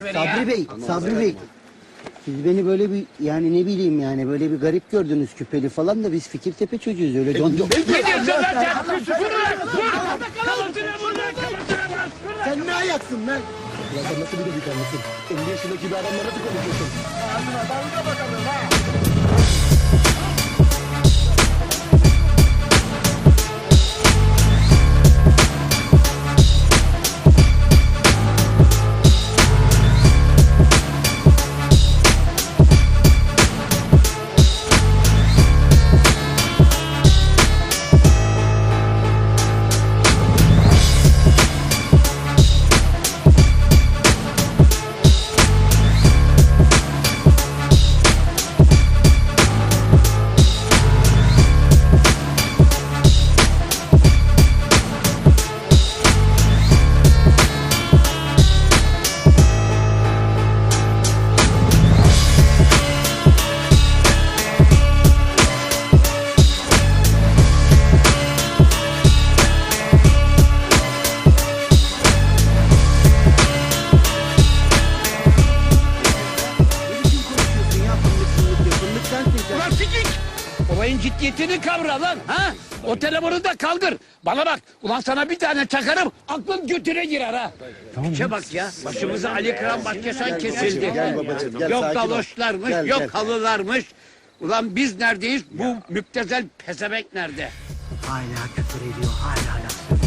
Sabri Bey, Sabri Bey. Siz beni böyle bir yani ne bileyim yani böyle bir garip gördünüz küpeli falan da biz Fikirtepe çocuğuyuz öyle don don. Ne diyorsun lan sen? Dur lan! Dur! Sen ne ayaksın lan? Ya sen nasıl bir de bir tanısın? 50 yaşındaki bir adamla nasıl konuşuyorsun? Ne Olayın ciddiyetini kavra lan ha? O telefonu da kaldır. Bana bak ulan sana bir tane çakarım aklın götüne girer ha. İşe bak ya başımıza Ali Kıran Başkesan kesildi. Gel babacığım, gel, yok Gel, yok gel. halılarmış. Ulan biz neredeyiz bu müptezel pezevenk nerede? Hala küfür ediyor hala